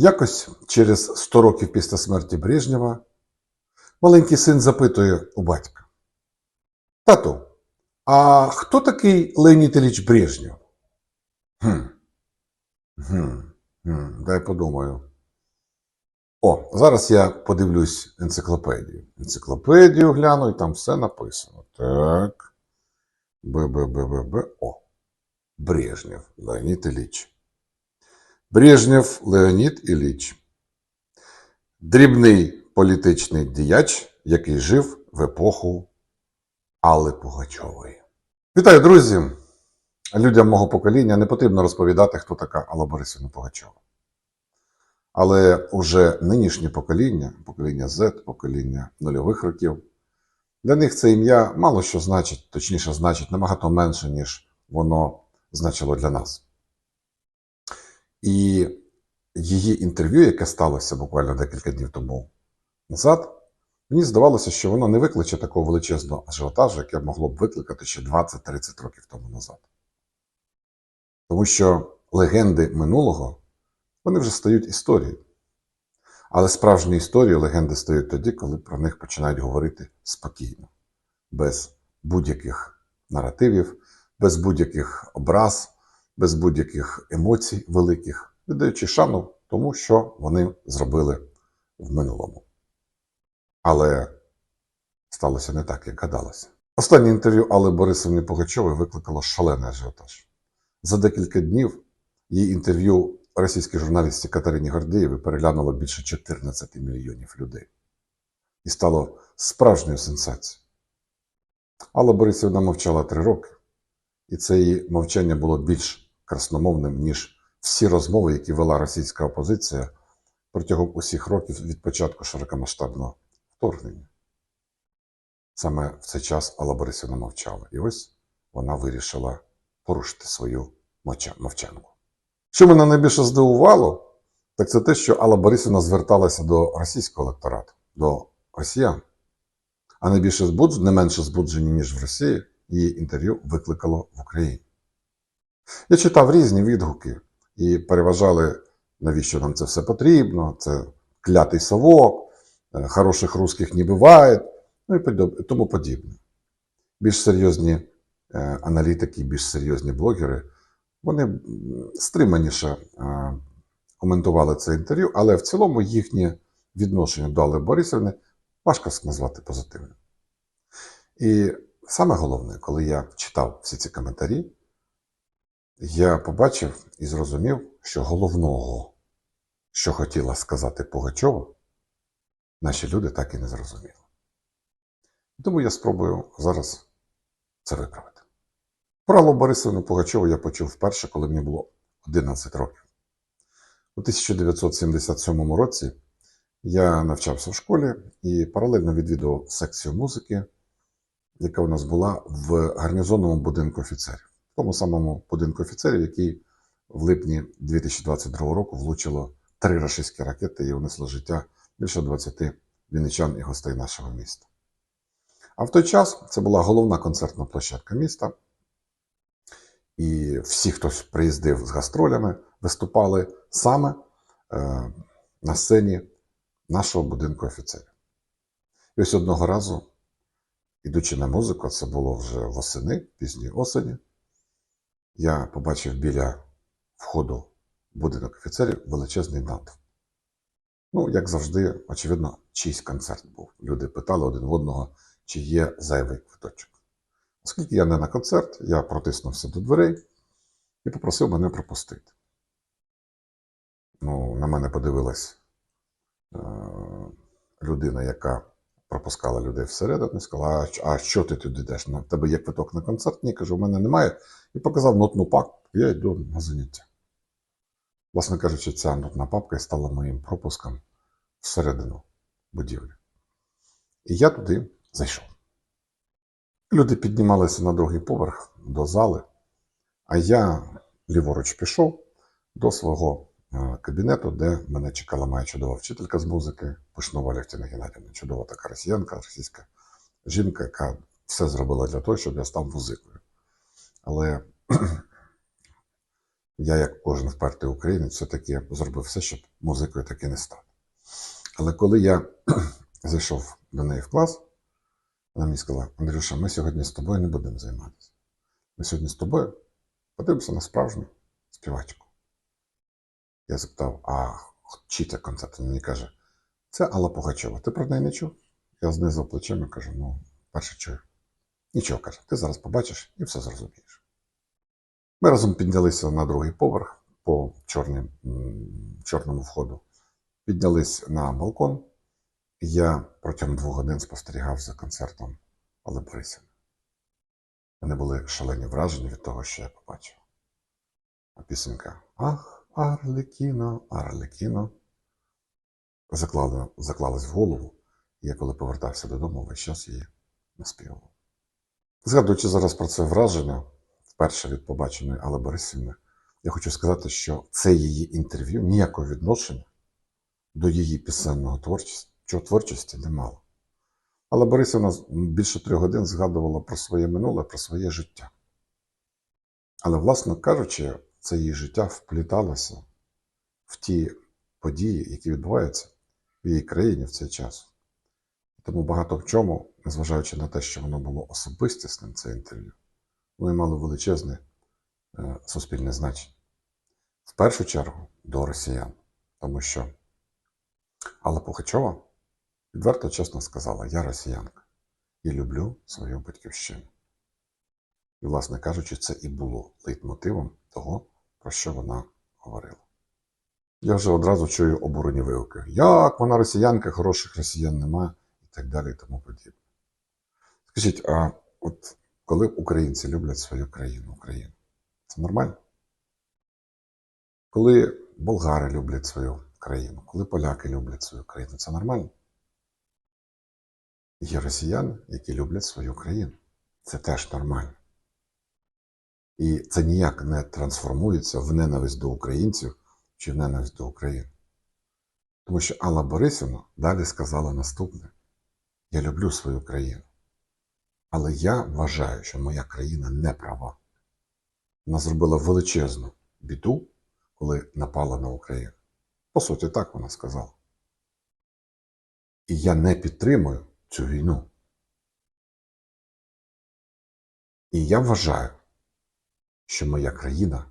Якось через 100 років після смерті Брежнєва маленький син запитує у батька: Тату, а хто такий Леонід Ілліч Брежнєв? Хм. Хм. Хм. Дай подумаю. О, зараз я подивлюсь енциклопедію. Енциклопедію гляну, і там все написано. Так. Б-б-б-б-б. О. Брежнєв Леонід Ілліч. Брежнєв Леонід Ілліч. Дрібний політичний діяч, який жив в епоху Алли Пугачової. Вітаю, друзі! Людям мого покоління не потрібно розповідати, хто така Алла Борисівна Пугачова. Але уже нинішнє покоління, покоління Z, покоління нульових років, для них це ім'я мало що значить, точніше, значить набагато менше, ніж воно значило для нас. І її інтерв'ю, яке сталося буквально декілька днів тому назад, мені здавалося, що воно не викличе такого величезного ажіотажу, яке могло б викликати ще 20-30 років тому назад. Тому що легенди минулого вони вже стають історією. Але справжні історії легенди стають тоді, коли про них починають говорити спокійно, без будь-яких наративів, без будь-яких образ, без будь-яких емоцій великих, віддаючи шану тому, що вони зробили в минулому. Але сталося не так, як гадалося. Останнє інтерв'ю Алли Борисовни Пугачової викликало шалений ажіотаж. За декілька днів її інтерв'ю російській журналістці Катерині Гордеєві переглянуло більше 14 мільйонів людей. І стало справжньою сенсацією. Алла Борисівна мовчала три роки, і це її мовчання було більш красномовним, ніж всі розмови, які вела російська опозиція протягом усіх років від початку широкомасштабного вторгнення. Саме в цей час Алла Борисівна мовчала. І ось вона вирішила порушити свою мовчанку. Що мене найбільше здивувало, так це те, що Алла Борисівна зверталася до російського електорату, до росіян. А найбільше збудж... не менше збуджені, ніж в Росії, її інтерв'ю викликало в Україні. Я читав різні відгуки і переважали, навіщо нам це все потрібно, це клятий совок, е, хороших русських не буває, ну і тому подібне. Більш серйозні е, аналітики, більш серйозні блогери, вони стриманіше е, коментували це інтерв'ю, але в цілому їхнє відношення до Алли Борисівни важко назвати позитивним. І саме головне, коли я читав всі ці коментарі, я побачив і зрозумів, що головного, що хотіла сказати Пугачова, наші люди так і не зрозуміли. Тому я спробую зараз це виправити. Про Аллу Борисовну Пугачову я почув вперше, коли мені було 11 років. У 1977 році я навчався в школі і паралельно відвідував секцію музики, яка у нас була в гарнізонному будинку офіцерів. Тому самому будинку офіцерів, який в липні 2022 року влучило три рашистські ракети і унесло життя більше 20 вінничан і гостей нашого міста. А в той час це була головна концертна площадка міста. І всі, хто приїздив з гастролями, виступали саме е, на сцені нашого будинку офіцерів. І ось одного разу, ідучи на музику, це було вже восени, пізньої осені, я побачив біля входу будинок офіцерів величезний натовп. Ну, як завжди, очевидно, чийсь концерт був. Люди питали один в одного, чи є зайвий квиточок. Оскільки я не на концерт, я протиснувся до дверей і попросив мене пропустити. Ну, на мене подивилась е- людина, яка пропускала людей всередину, і сказала: а, що ти туди йдеш? На тебе є квиток на концерт? Ні, кажу, в мене немає. І показав нотну папку, я йду на заняття. Власне кажучи, ця нотна папка стала моїм пропуском всередину будівлі. І я туди зайшов. Люди піднімалися на другий поверх до зали, а я ліворуч пішов до свого кабінету, де мене чекала моя чудова вчителька з музики, Пушнова Лехтіна Геннадівна. Чудова така росіянка, російська жінка, яка все зробила для того, щоб я став музикою. Але Я, як кожен впертий українець, все-таки зробив все, щоб музикою таки не стати. Але коли я зайшов до неї в клас, вона мені сказала: Андрюша, ми сьогодні з тобою не будемо займатися. Ми сьогодні з тобою подивимося на справжню співачку. Я запитав, а чи це концерт? Він мені каже, це Алла Пугачова. Ти про неї не чув? Я знизив плечима і кажу, ну, перше чую. Нічого каже, ти зараз побачиш і все зрозумієш. Ми разом піднялися на другий поверх по чорнім, м, чорному входу, піднялись на балкон. І я протягом двох годин спостерігав за концертом Алли Борисівни. Вони були шалені вражені від того, що я побачив. А пісенька Ах, Арлекіно, Арлекіно заклала, заклалась в голову, і я коли повертався додому, весь час її наспівував. Згадуючи зараз про це враження, вперше від побаченої Алли Борисівни, я хочу сказати, що це її інтерв'ю ніякого відношення до її пісенного творчості, творчості не мало. Але Борисівна більше трьох годин згадувала про своє минуле, про своє життя. Але, власне кажучи, це її життя впліталося в ті події, які відбуваються в її країні в цей час. Тому багато в чому, незважаючи на те, що воно було особистісним, це інтерв'ю, вони мали величезне е, суспільне значення. В першу чергу до росіян, тому що Алла Пухачова відверто чесно сказала: Я росіянка і люблю свою батьківщину. І, власне кажучи, це і було лейтмотивом того, про що вона говорила. Я вже одразу чую обурені вигуки. Як вона росіянка, хороших росіян нема, і так далі, і тому подібне. Скажіть, а от коли українці люблять свою країну, Україну, це нормально? Коли болгари люблять свою країну, коли поляки люблять свою країну, це нормально? Є росіяни, які люблять свою країну. Це теж нормально. І це ніяк не трансформується в ненависть до українців чи в ненависть до України. Тому що Алла Борисівна далі сказала наступне: Я люблю свою країну. Але я вважаю, що моя країна не права. Вона зробила величезну біду, коли напала на Україну. По суті, так вона сказала. І я не підтримую цю війну. І я вважаю, що моя країна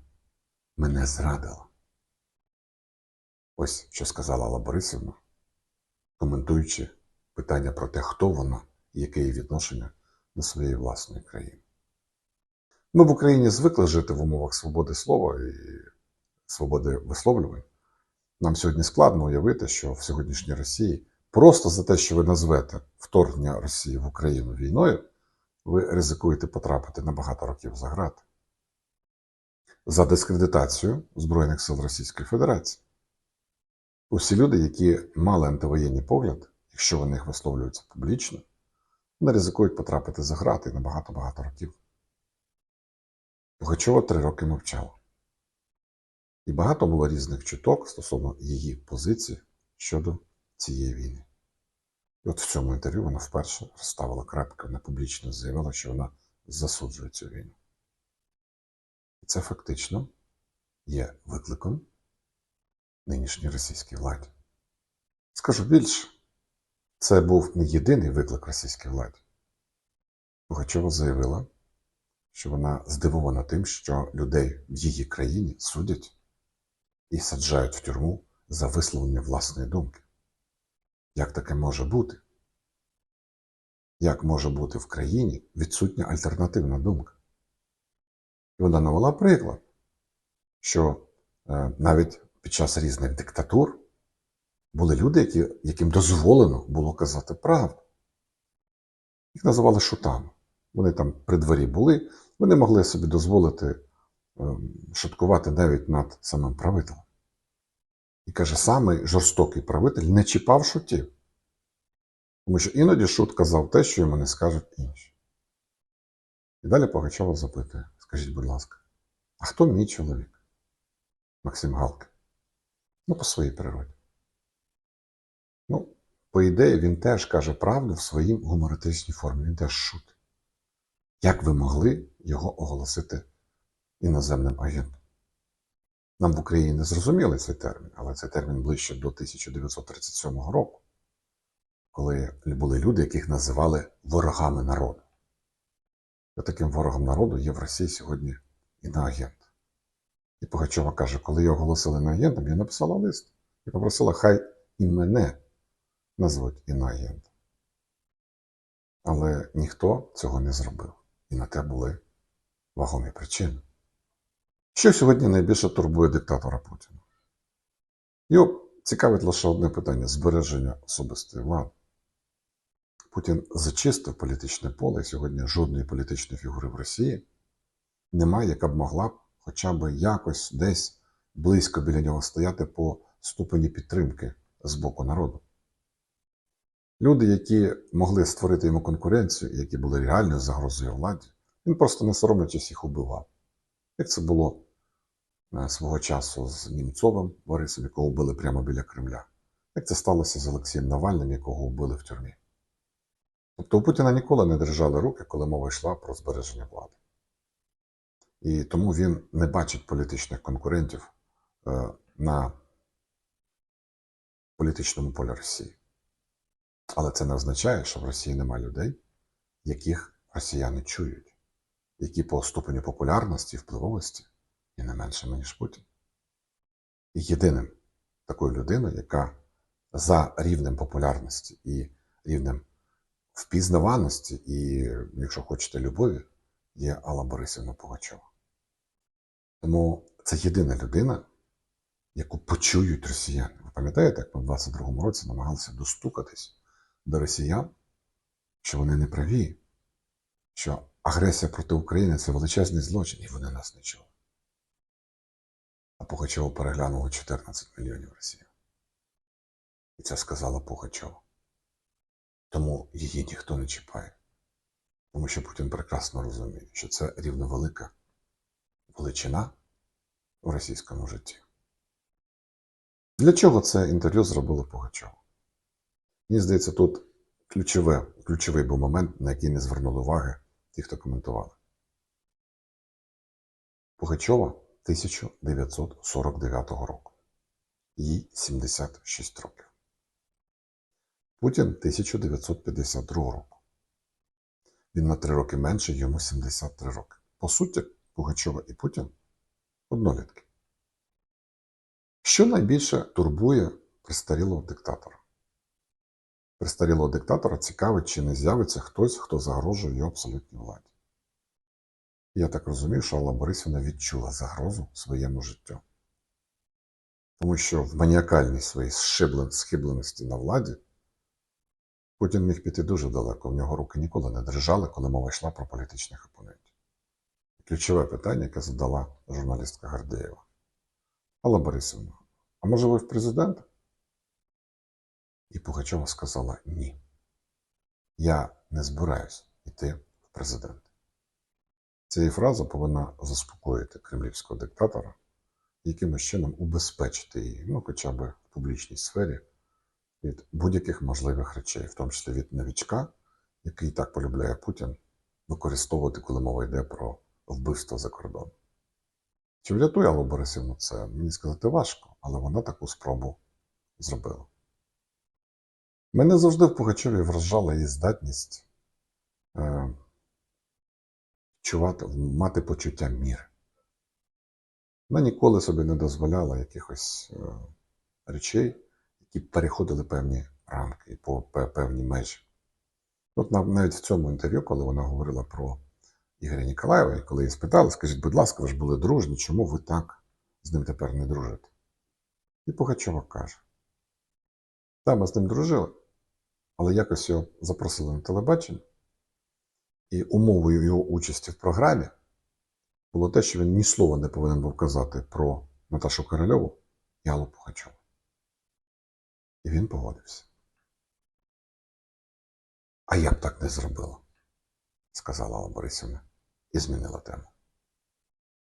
мене зрадила. Ось що сказала Алла Борисівна, коментуючи питання про те, хто вона і яке її відношення до своєї власної країни. Ми в Україні звикли жити в умовах свободи слова і свободи висловлювань. Нам сьогодні складно уявити, що в сьогоднішній Росії просто за те, що ви назвете вторгнення Росії в Україну війною, ви ризикуєте потрапити на багато років за грати за дискредитацію Збройних сил Російської Федерації. Усі люди, які мали антивоєнні погляд, якщо вони їх висловлюються публічно, вони ризикують потрапити за грати на багато-багато років. Пугачова три роки мовчала. І багато було різних чуток стосовно її позиції щодо цієї війни. І от в цьому інтерв'ю вона вперше розставила крапки, вона публічно заявила, що вона засуджує цю війну. Це фактично є викликом нинішній російській владі. Скажу більше, це був не єдиний виклик російській владі. Пугачова заявила, що вона здивована тим, що людей в її країні судять і саджають в тюрму за висловлення власної думки. Як таке може бути? Як може бути в країні відсутня альтернативна думка? І вона навела приклад, що е, навіть під час різних диктатур були люди, які, яким дозволено було казати правду. Їх називали шутами. Вони там при дворі були, вони могли собі дозволити е, шуткувати навіть над самим правителем. І каже, самий жорстокий правитель не чіпав шутів. Тому що іноді шут казав те, що йому не скажуть інші. І далі Погачова запитує: скажіть, будь ласка, а хто мій чоловік? Максим Галки. Ну, по своїй природі. Ну, по ідеї, він теж каже правду в своїй гумористичній формі. Він теж шут. Як ви могли його оголосити іноземним агентом? Нам в Україні не зрозуміли цей термін, але цей термін ближче до 1937 року, коли були люди, яких називали ворогами народу. І таким ворогом народу є в Росії сьогодні іноагент. І Пугачова каже, коли його оголосили іноагентом, я написала лист і попросила, хай і мене назвуть іноагентом. Але ніхто цього не зробив. І на те були вагомі причини. Що сьогодні найбільше турбує диктатора Путіна? Його цікавить лише одне питання збереження особистої влади. Путін зачистив політичне поле, і сьогодні жодної політичної фігури в Росії немає, яка б могла хоча б якось десь близько біля нього стояти по ступені підтримки з боку народу. Люди, які могли створити йому конкуренцію, які були реальною загрозою владі, він просто не соромлячись їх убивав. Як це було е, свого часу з Німцовим Борисом, якого вбили прямо біля Кремля. Як це сталося з Олексієм Навальним, якого вбили в тюрмі. Тобто у Путіна ніколи не держали руки, коли мова йшла про збереження влади. І тому він не бачить політичних конкурентів е, на політичному полі Росії. Але це не означає, що в Росії немає людей, яких росіяни чують, які по ступеню популярності впливовості є не меншими, ніж Путін. І єдиним такою людиною, яка за рівнем популярності і рівнем впізнаваності, і, якщо хочете, любові, є Алла Борисівна Пугачова. Тому це єдина людина, яку почують росіяни. Ви пам'ятаєте, як ми в 22-му році намагалися достукатись до росіян, що вони не праві, що агресія проти України це величезний злочин, і вони нас не чули. А Пугачова переглянуло 14 мільйонів росіян. І це сказала Пугачова. Тому її ніхто не чіпає. Тому що Путін прекрасно розуміє, що це рівновелика величина у російському житті. Для чого це інтерв'ю зробили Пугачова? Мені здається, тут ключове, ключовий був момент, на який не звернули уваги ті, хто коментували. Пугачова 1949 року. Їй 76 років. Путін 1952 року. Він на 3 роки менше, йому 73 роки. По суті, Пугачова і Путін однолітки. Що найбільше турбує престарілого диктатора? Престарілого диктатора цікавить, чи не з'явиться хтось, хто загрожує його абсолютній владі. Я так розумію, що Алла Борисівна відчула загрозу своєму життю. Тому що в маніакальній своїй схибленості на владі Путін міг піти дуже далеко, в нього руки ніколи не дрижали, коли мова йшла про політичних опонентів. Ключове питання, яке задала журналістка Гордеєва. Алла Борисівна, а може ви в президента? І Пугачова сказала ні. Я не збираюсь йти в президенти. Ця фраза повинна заспокоїти кремлівського диктатора, якимось чином убезпечити її, ну, хоча б в публічній сфері, від будь-яких можливих речей, в тому числі від новічка, який так полюбляє Путін, використовувати, коли мова йде про вбивство за кордоном. Чи врятує Аллу Борисівну це? Мені сказати важко, але вона таку спробу зробила. Мене завжди в Пугачові вражала її здатність е, чувати, мати почуття міри. Вона ніколи собі не дозволяла якихось е, речей, які переходили певні рамки і по певні межі. От навіть в цьому інтерв'ю, коли вона говорила про Ігоря Ніколаєва, і коли її спитали, скажіть, будь ласка, ви ж були дружні, чому ви так з ним тепер не дружите? І Пугачова каже: так, ми з ним дружили, але якось його запросили на телебачення, і умовою його участі в програмі було те, що він ні слова не повинен був казати про Наташу Корольову і Аллу Пугачову. І він погодився. А я б так не зробила, сказала Алла і змінила тему.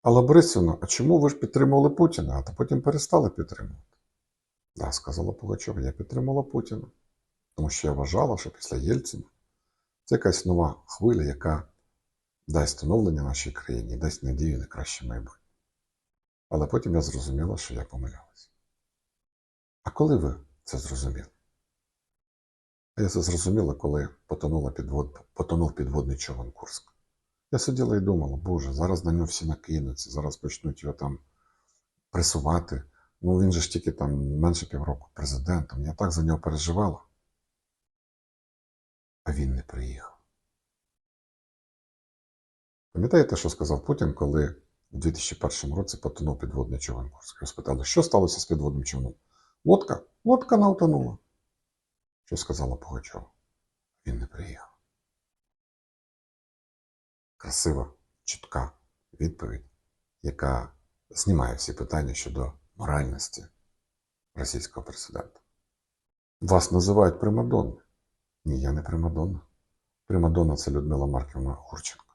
Алла Борисівна, а чому ви ж підтримували Путіна, а потім перестали підтримувати? Да, сказала Пугачова, я підтримала Путіна, тому що я вважала, що після Єльцина це якась нова хвиля, яка дасть оновлення нашій країні дасть надію на краще майбутнє. Але потім я зрозуміла, що я помилялась. А коли ви це зрозуміли? А я це зрозуміла, коли потонула підвод... потонув підводний човен Курск. Я сиділа і думала, Боже, зараз на нього всі накинуться, зараз почнуть його там пресувати. Ну він же ж тільки там менше півроку президентом. Я так за нього переживала. А він не приїхав. Пам'ятаєте, що сказав Путін, коли у 2001 році потонув підводний човен? Його спитали, що сталося з підводним човном? Лодка, лодка не утонула. Що сказала Пугачова? Він не приїхав. Красива, чітка відповідь, яка знімає всі питання щодо моральності російського президента. Вас називають Примадонною. Ні, я не Примадонна. Примадонна – це Людмила Марківна Гурченко.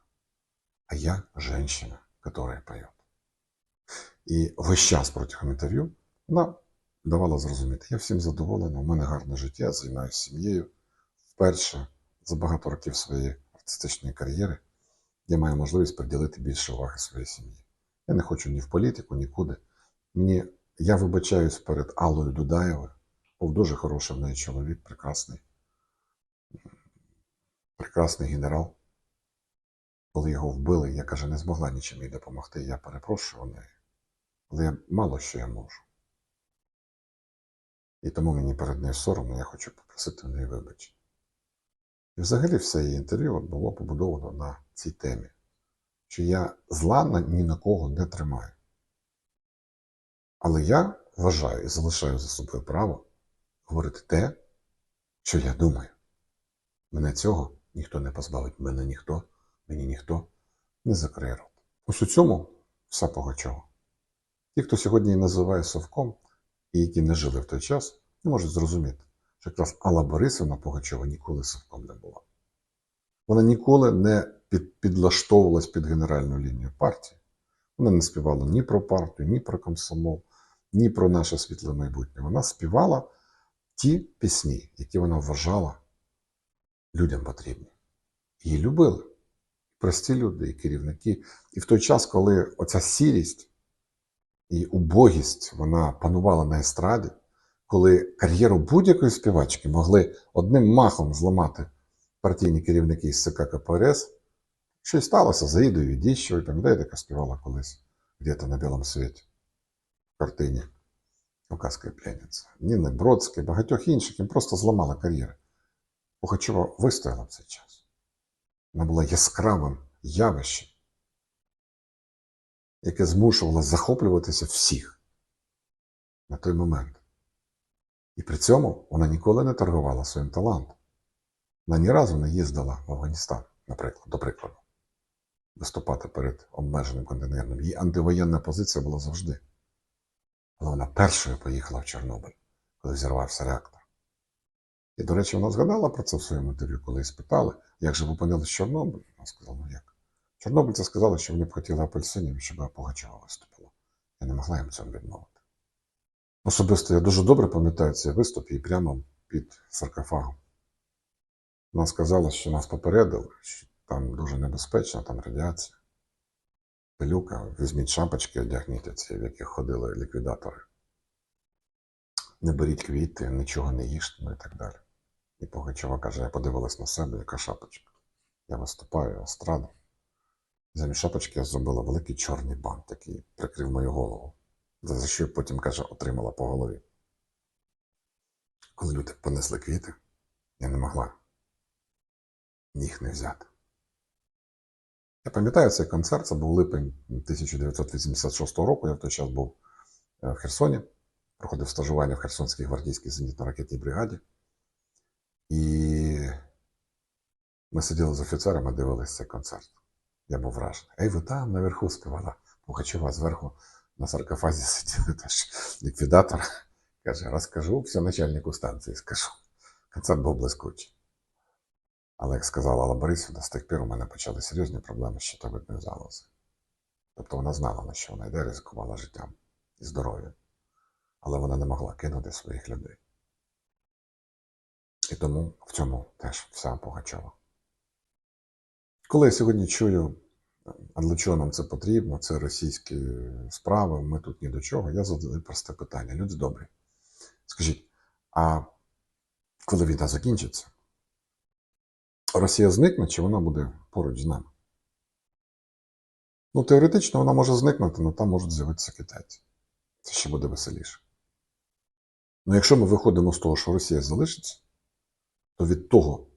А я женщина, которая поет. І весь час протягом інтерв'ю вона давала зрозуміти, я всім задоволена, у мене гарне життя, займаюся сім'єю. Вперше за багато років своєї артистичної кар'єри я маю можливість приділити більше уваги своїй сім'ї. Я не хочу ні в політику, нікуди. Мені, я вибачаюсь перед Аллою Дудаєвою, був дуже хороший в неї чоловік, прекрасний, прекрасний генерал. Коли його вбили, я каже, не змогла нічим їй допомогти. Я перепрошую у неї. Але я мало що я можу. І тому мені перед нею соромно, я хочу попросити в неї вибачення. І взагалі все її інтерв'ю було побудовано на цій темі, що я зла ні на кого не тримаю. Але я вважаю і залишаю за собою право говорити те, що я думаю. Мене цього ніхто не позбавить, мене ніхто, мені ніхто не закриє рот. Ось у цьому вся Пугачова. Ті, хто сьогодні її називає совком, і які не жили в той час, не можуть зрозуміти, що якраз Алла Борисовна Пугачова ніколи совком не була. Вона ніколи не під, підлаштовувалась під генеральну лінію партії. Вона не співала ні про партію, ні про комсомол, ні про наше світле майбутнє. Вона співала ті пісні, які вона вважала людям потрібні. Її любили. Прості люди, і керівники. І в той час, коли оця сірість і убогість вона панувала на естраді, коли кар'єру будь-якої співачки могли одним махом зламати партійні керівники із ЦК КПРС, щось сталося з Аїдою Діщою, пам'ятаєте, яка співала колись где-то на білому світі в картині Кавказська п'яниця. Ніни Бродський, багатьох інших їм просто зламала кар'єри. Пухачова вистояла в цей час. Вона була яскравим явищем, яке змушувало захоплюватися всіх на той момент. І при цьому вона ніколи не торгувала своїм талантом. Вона ні разу не їздила в Афганістан, наприклад, до прикладу, виступати перед обмеженим контингентом. Її антивоєнна позиція була завжди. Але вона першою поїхала в Чорнобиль, коли взірвався реактор. І, до речі, вона згадала про це в своєму інтерв'ю, коли її спитали, як же ви опинились в Чорнобилі. Вона сказала, ну як? Чорнобильці сказали, що вони б хотіли апельсинів, щоб Пугачова виступила. Я не могла їм цьому відмовити. Особисто я дуже добре пам'ятаю цей виступ і прямо під саркофагом. Вона сказала, що нас попередили, що там дуже небезпечно, там радіація. Пилюка, візьміть шапочки, одягніть оці, в яких ходили ліквідатори. Не беріть квіти, нічого не їжте, ну і так далі. І Пугачова каже, я подивилась на себе, яка шапочка. Я виступаю, естраду. Замість шапочки я зробила великий чорний бант, який прикрив мою голову. За що потім, каже, отримала по голові. Коли люди понесли квіти, я не могла їх не взяти. Я пам'ятаю цей концерт, це був липень 1986 року. Я в той час був е, в Херсоні, проходив стажування в Херсонській гвардійській зенітно-ракетній бригаді. І ми сиділи з офіцерами, дивилися цей концерт. Я був вражений. Ей, ви там наверху співала Пугачова зверху на саркофазі сиділи теж ліквідатор. Каже, розкажу все начальнику станції, скажу. Концерт був блискучий. Але, як сказала Алла Борисівна, з тих пір у мене почали серйозні проблеми з щитовидною залозою. Тобто вона знала, на що вона йде, ризикувала життям і здоров'ям. Але вона не могла кинути своїх людей. І тому в цьому теж вся Пугачова. Коли я сьогодні чую А для чого нам це потрібно? Це російські справи, ми тут ні до чого. Я задаю просте питання. Люди добрі. Скажіть, а коли війна закінчиться, Росія зникне чи вона буде поруч з нами? Ну, теоретично вона може зникнути, але там можуть з'явитися китайці. Це ще буде веселіше. Ну, якщо ми виходимо з того, що Росія залишиться, то від того,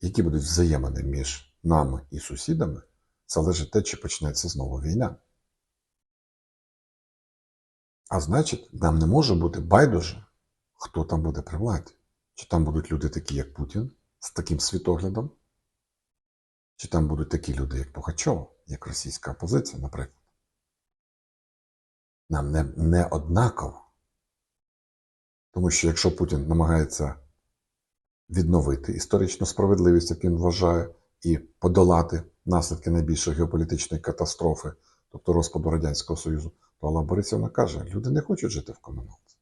які будуть взаємини між нами і сусідами, залежить те, чи почнеться знову війна. А значить, нам не може бути байдуже, хто там буде при владі. Чи там будуть люди такі, як Путін, з таким світоглядом, чи там будуть такі люди, як Пухачова, як російська опозиція, наприклад. Нам не, не однаково. Тому що якщо Путін намагається відновити історичну справедливість, як він вважає, і подолати наслідки найбільшої геополітичної катастрофи, тобто розпаду Радянського Союзу, то Алла Борисівна каже, люди не хочуть жити в комуналці.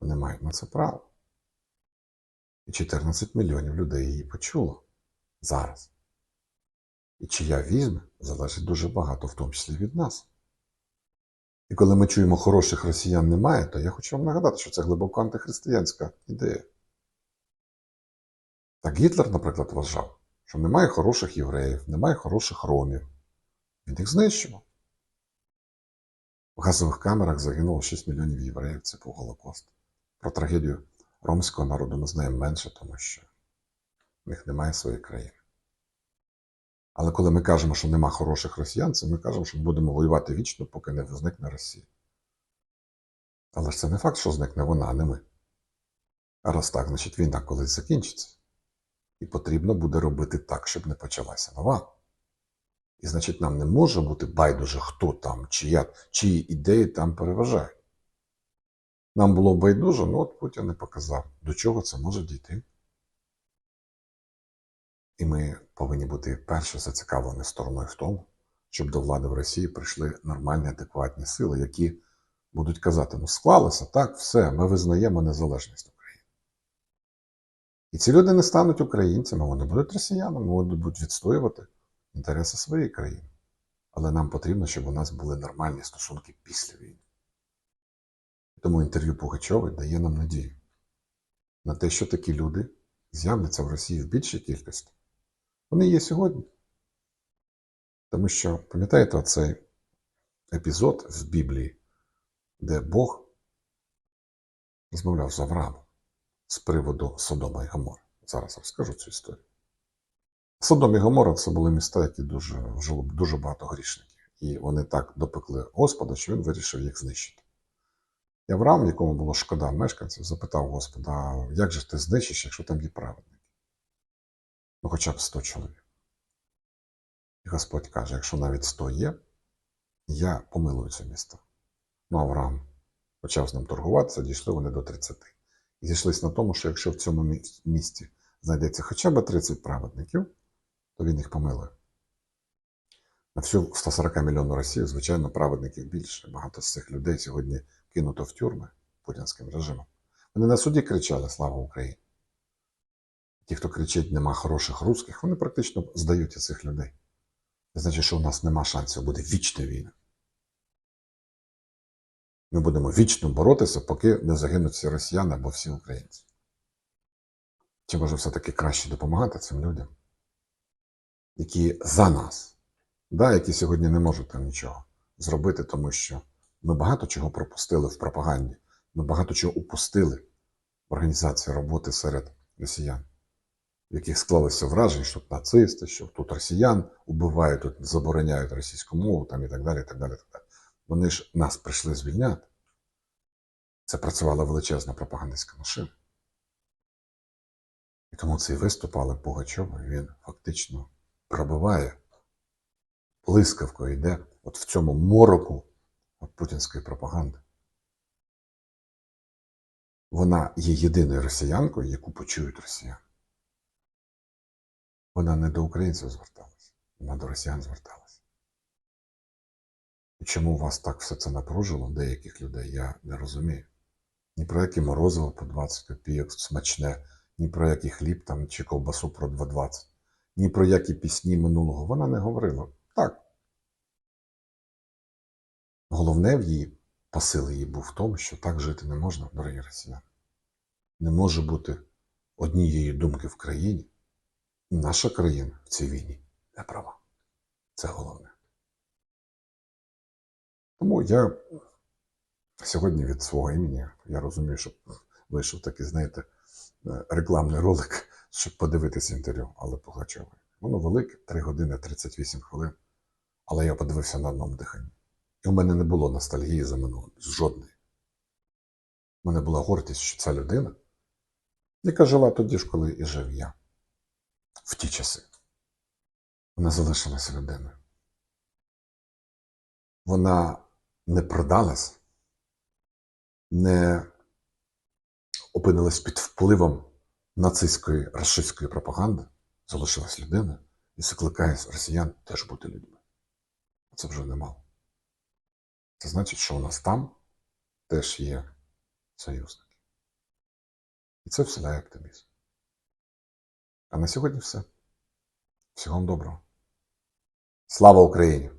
Вони мають на це право. І 14 мільйонів людей її почуло зараз. І чия візьме, залежить дуже багато, в тому числі від нас. І коли ми чуємо, хороших росіян немає, то я хочу вам нагадати, що це глибоко антихристиянська ідея. Так Гітлер, наприклад, вважав, що немає хороших євреїв, немає хороших ромів. Він їх знищував. В газових камерах загинуло 6 мільйонів євреїв, це був Голокост. Про трагедію ромського народу ми знаємо менше, тому що в них немає своєї країни. Але коли ми кажемо, що нема хороших росіян, це ми кажемо, що ми будемо воювати вічно, поки не зникне Росія. Але ж це не факт, що зникне вона, а не ми. А раз так, значить війна колись закінчиться. І потрібно буде робити так, щоб не почалася нова. І значить, нам не може бути байдуже, хто там, чи як, чиї ідеї там переважають. Нам було байдуже, ну от Путін не показав, до чого це може дійти. І ми повинні бути перше зацікавлені стороною в тому, щоб до влади в Росії прийшли нормальні, адекватні сили, які будуть казати: ну, склалося, так, все, ми визнаємо незалежність. І ці люди не стануть українцями, вони будуть росіянами, вони будуть відстоювати інтереси своєї країни. Але нам потрібно, щоб у нас були нормальні стосунки після війни. Тому інтерв'ю Пугачової дає нам надію на те, що такі люди з'являться в Росії в більшій кількості. Вони є сьогодні. Тому що, пам'ятаєте, оцей епізод в Біблії, де Бог розмовляв з Авраамом з приводу Содома і Гомора. Зараз розкажу цю історію. Содом і Гомора це були міста, які дуже жило дуже багато грішників. І вони так допекли Господа, що він вирішив їх знищити. І Авраам, якому було шкода мешканців, запитав Господа, як же ти знищиш, якщо там є праведники? Ну, хоча б 100 чоловік. І Господь каже: якщо навіть 100 є, я помилую це місто. Ну, Авраам почав з ним торгуватися, дійшли вони до 30. Зійшлись на тому, що якщо в цьому місті знайдеться хоча б 30 праведників, то він їх помилує. На всю 140 мільйонів Росії, звичайно, праведників більше. Багато з цих людей сьогодні кинуто в тюрми путінським режимом. Вони на суді кричали Слава Україні! Ті, хто кричить, нема хороших русських, вони практично здають цих людей. Це значить, що у нас нема шансів, буде вічна війна. Ми будемо вічно боротися, поки не загинуть всі росіяни або всі українці. Чи може все-таки краще допомагати цим людям, які за нас, да, які сьогодні не можуть там нічого зробити, тому що ми багато чого пропустили в пропаганді, ми багато чого упустили в організації роботи серед росіян в яких склалося враження, що нацисти, що тут росіян убивають, тут забороняють російську мову там і так далі. і так далі, і так далі. Вони ж нас прийшли звільняти. Це працювала величезна пропагандистська машина. І тому цей виступ Але Пугачова, він фактично пробиває блискавкою йде от в цьому мороку от путінської пропаганди. Вона є єдиною росіянкою, яку почують росіяни. Вона не до українців зверталася, вона до росіян зверталася. Чому вас так все це напружило, деяких людей, я не розумію. Ні про яке морозиво по 20 копійок смачне, ні про який хліб там чи ковбасу про 2,20, ні про які пісні минулого. Вона не говорила. Так, Головне в її посил її був в тому, що так жити не можна, дорогі росіяни. Не може бути однієї думки в країні, і наша країна в цій війні не права. Це головне. Тому я сьогодні від свого імені, я розумію, що вийшов такий, знаєте, е, рекламний ролик, щоб подивитися інтерв'ю, але Пугачової. Воно велике, 3 години 38 хвилин. Але я подивився на одному диханні. І у мене не було ностальгії за минулим, жодної. У мене була гордість, що ця людина, яка жила тоді ж, коли і жив я, в ті часи, вона залишилася людиною. Вона не продалась, не опинилась під впливом нацистської рашистської пропаганди, залишилась людиною і закликає росіян теж бути людьми. Це вже немало. Це значить, що у нас там теж є союзники. І це вселяє оптимізм. А на сьогодні все. Всього вам доброго. Слава Україні!